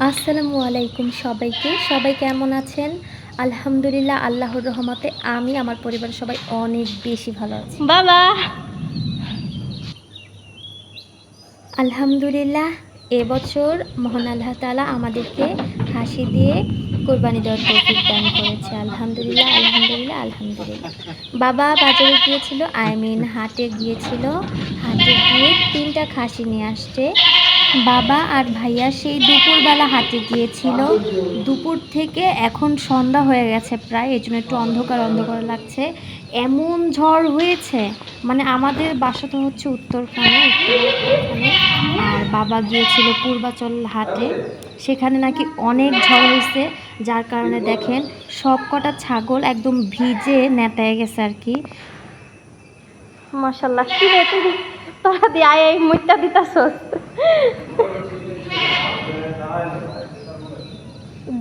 আসসালামু আলাইকুম সবাইকে। সবাই কেমন আছেন? আলহামদুলিল্লাহ আল্লাহর রহমতে আমি আমার পরিবারের সবাই অনেক বেশি ভালো আছি। বাবা! আলহামদুলিল্লাহ এবছর মহান আল্লাহ তালা আমাদেরকে হাসি দিয়ে কোরবানি দেওয়ার তৌফিক দান করেছে। আলহামদুলিল্লাহ আলহামদুলিল্লাহ আলহামদুলিল্লাহ। বাবা বাজারে গিয়েছিল আই মিন হাটে গিয়েছিল। হাটে গিয়ে তিনটা খাসি নিয়ে আসছে। বাবা আর ভাইয়া সেই দুপুরবেলা হাটে গিয়েছিল। দুপুর থেকে এখন সন্ধ্যা হয়ে গেছে প্রায়, এই জন্য একটু অন্ধকার অন্ধকার লাগছে। এমন ঝড় হয়েছে মানে আমাদের বাসা তো হচ্ছে উত্তরখানে আর বাবা গিয়েছিল পূর্বাচল হাটে। সেখানে নাকি অনেক ঝড় হয়েছে, যার কারণে দেখেন সব কটা ছাগল একদম ভিজে নেতায় গেছে আর কি। মাশাল্লাহ কি তোরা দিয়ে এই মুইটা দিতাছস।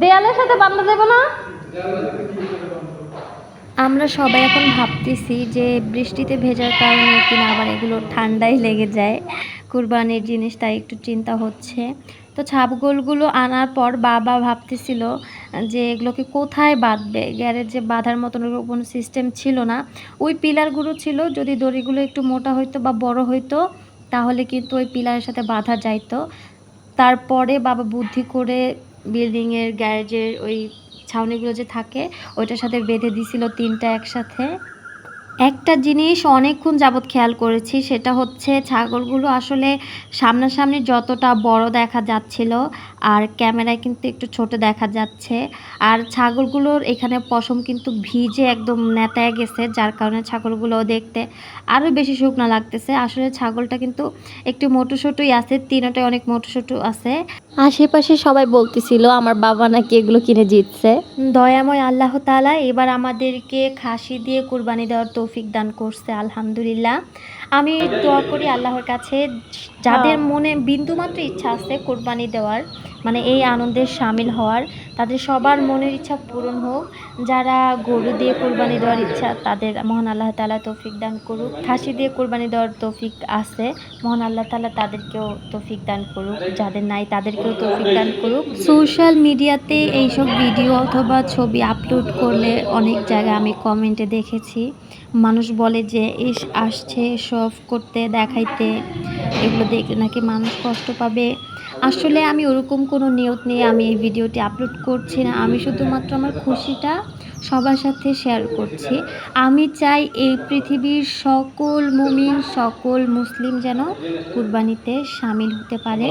দেয়ালের সাথে বান্ধা দেব না? আমরা সবাই এখন ভাবতেছি যে বৃষ্টিতে ভেজার কারণে কিনা আবার এগুলো ঠান্ডায় লেগে যায়। কুরবানির জিনিস তাই একটু চিন্তা হচ্ছে। তো ছাপগোলগুলো আনার পর বাবা ভাবতেছিল যে এগুলোকে কোথায় বাঁধবে? গ্যারেজে বাঁধার মতন কোনো সিস্টেম ছিল না। ওই পিলারগুলো ছিল, যদি দড়িগুলো একটু মোটা হইতো বা বড় হইতো, তাহলে কিন্তু ওই পিলারের সাথে বাঁধা যাইতো। তারপরে বাবা বুদ্ধি করে বিল্ডিংয়ের গ্যারেজের ওই ছাউনিগুলো যে থাকে, ওইটার সাথে বেঁধে দিছিল তিনটা একসাথে। একটা জিনিস অনেকক্ষণ যাবৎ খেয়াল করেছি সেটা হচ্ছে ছাগলগুলো আসলে সামনাসামনি যতটা বড় দেখা যাচ্ছিল আর ক্যামেরায় কিন্তু একটু ছোট দেখা যাচ্ছে। আর ছাগলগুলোর এখানে পশম কিন্তু ভিজে একদম নেতায় গেছে যার কারণে ছাগলগুলো দেখতে আরও বেশি শুকনো লাগতেছে। আসলে ছাগলটা কিন্তু একটু মোটুসোটুই আছে তিনটাই অনেক মোটুসোটু আছে। আশেপাশে সবাই বলতেছিল আমার বাবা নাকি এগুলো কিনে জিতছে দয়াময় আল্লাহ তাআলা এবার আমাদেরকে খাসি দিয়ে কুরবানি দেওয়ার তৌফিক দান করছে আলহামদুলিল্লাহ। আমি দোয়া করি আল্লাহর কাছে যাদের মনে বিন্দুমাত্র ইচ্ছা আছে কোরবানি দেওয়ার মানে এই আনন্দের সামিল হওয়ার তাদের সবার মনের ইচ্ছা পূরণ হোক। যারা গরু দিয়ে কোরবানি দেওয়ার ইচ্ছা তাদের মহান আল্লাহ তালা তৌফিক দান করুক। খাসি দিয়ে কোরবানি দেওয়ার তৌফিক আছে মহান আল্লাহ তালা তাদেরকেও তৌফিক দান করুক। যাদের নাই তাদেরকেও তৌফিক দান করুক। সোশ্যাল মিডিয়াতে এইসব ভিডিও অথবা ছবি আপলোড করলে অনেক জায়গায় আমি কমেন্টে দেখেছি। মানুষ বলে যে এস আসছে সব করতে, দেখাইতে, এগুলো দেখলে নাকি মানুষ কষ্ট পাবে। আসলে আমি ওরকম কোনো নিয়ত নিয়ে আমি এই ভিডিওটি আপলোড করছি না। আমি শুধুমাত্র আমার খুশিটা সবার সাথে শেয়ার করছি। আমি চাই এই পৃথিবীর সকল মুমিন, সকল মুসলিম যেন কুরবানিতে সামিল হতে পারে।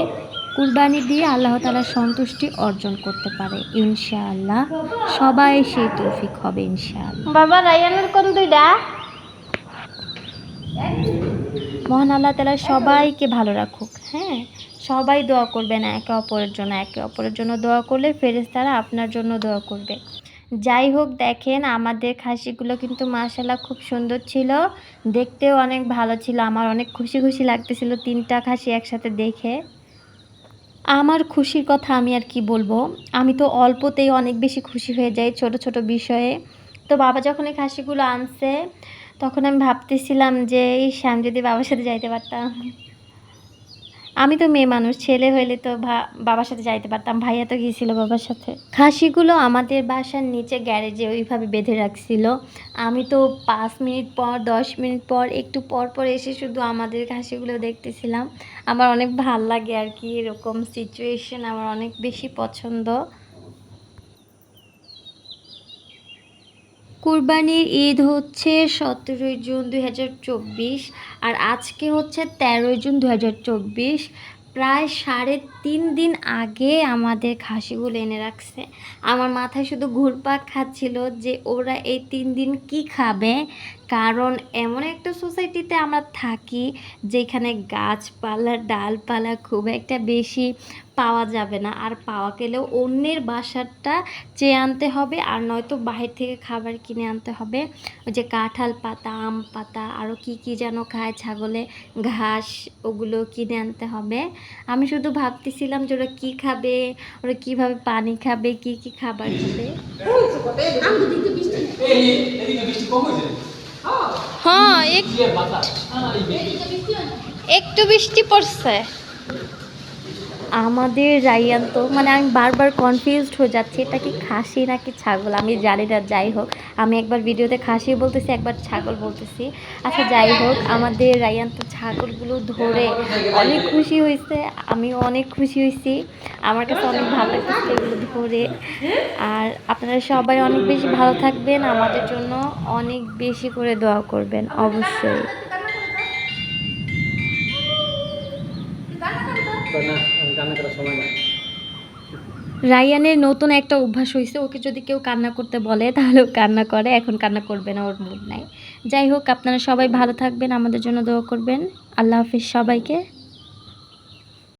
কুরবানি দিয়ে আল্লাহ তালা সন্তুষ্টি অর্জন করতে পারে, ইনশাআল্লাহ। সবাই সেই তৌফিক হবে, ইনশাআল্লাহ। বাবা, রায়ানের কোন দুইটা? মহান আল্লাহ তালা সবাইকে ভালো রাখুক হ্যাঁ? সবাই দোয়া করবে না একে অপরের জন্য, একে অপরের জন্য দোয়া করলে ফেরেশতারা আপনার জন্য দোয়া করবে। যাই হোক, দেখেন আমাদের খাসিগুলো কিন্তু মাশাল্লাহ খুব সুন্দর ছিল, দেখতেও অনেক ভালো ছিল, আমার অনেক খুশি খুশি লাগতেছিল তিনটা খাসি একসাথে দেখে। আমার খুশির কথা আমি আর কি বলব, আমি তো অল্পতেই অনেক বেশি খুশি হয়ে যাই ছোট ছোট বিষয়ে। তো বাবা যখন এই খাসিগুলো আনছে তখন আমি ভাবতেছিলাম যে এই শ্যাম যদি বাবার সাথে যাইতে পারতাম। আমি তো মেয়ে মানুষ, ছেলে হইলে তো বাবার সাথে যাইতে পারতাম। ভাইয়া তো গিয়েছিল বাবার সাথে। খাসিগুলো আমাদের বাসার নিচে গ্যারেজে ওইভাবে বেঁধে রাখছিল। আমি তো পাঁচ মিনিট পর, দশ মিনিট পর, একটু পর পর এসে শুধু আমাদের খাসিগুলো দেখতেছিলাম। আমার অনেক ভালো লাগে আর কি, এরকম সিচুয়েশন আমার অনেক বেশি পছন্দ। কুরবানির ঈদ হচ্ছে সতেরোই জুন দুই হাজার চব্বিশ আর আজকে হচ্ছে তেরোই জুন দু হাজার চব্বিশ। প্রায় সাড়ে তিন দিন আগে আমাদের খাসিগুলো এনে রাখছে। আমার মাথায় শুধু ঘুরপাক খাচ্ছিল যে ওরা এই তিন দিন কি খাবে কারণ এমন একটা সোসাইটিতে আমরা থাকি যেখানে গাছপালা, ডালপালা খুব একটা বেশি পাওয়া যাবে না। আর পাওয়া গেলেও অন্যের বাসারটা চেয়ে আনতে হবে আর নয়তো বাহির থেকে খাবার কিনে আনতে হবে। ওই যে কাঁঠাল পাতা, আম পাতা আরও কি কি যেন খায় ছাগলে, ঘাস, ওগুলো কিনে আনতে হবে। আমি শুধু ভাবতেছিলাম যে ওরা কী খাবে, ওরা কীভাবে পানি খাবে, কি কি খাবার খাবে। হ্যাঁ একটু বৃষ্টি পড়ছে। আমাদের রাইয়ান তো মানে আমি বারবার কনফিউজড হয়ে যাচ্ছি, এটা কি খাসি নাকি ছাগল? আমি জানি না, যাই হোক। আমি একবার ভিডিওতে খাসি বলতেছি, একবার ছাগল বলতেছি। আচ্ছা যাই হোক, আমাদের রাইয়ান তো ছাগলগুলো ধরে অনেক খুশি হয়েছে, আমিও অনেক খুশি হয়েছি। আমার কাছে অনেক ভালো লাগতেছে এগুলো ধরে। আর আপনারা সবাই অনেক বেশি ভালো থাকবেন, আমাদের জন্য অনেক বেশি করে দোয়া করবেন, অবশ্যই। রায়ানের নতুন একটা অভ্যাস হয়েছে ওকে যদি কেউ কান্না করতে বলে, তাহলে ও কান্না করে, এখন কান্না করবে না, ওর মুড নাই। যাই হোক, আপনারা সবাই ভালো থাকবেন, আমাদের জন্য দোয়া করবেন। আল্লাহ হাফিজ সবাইকে।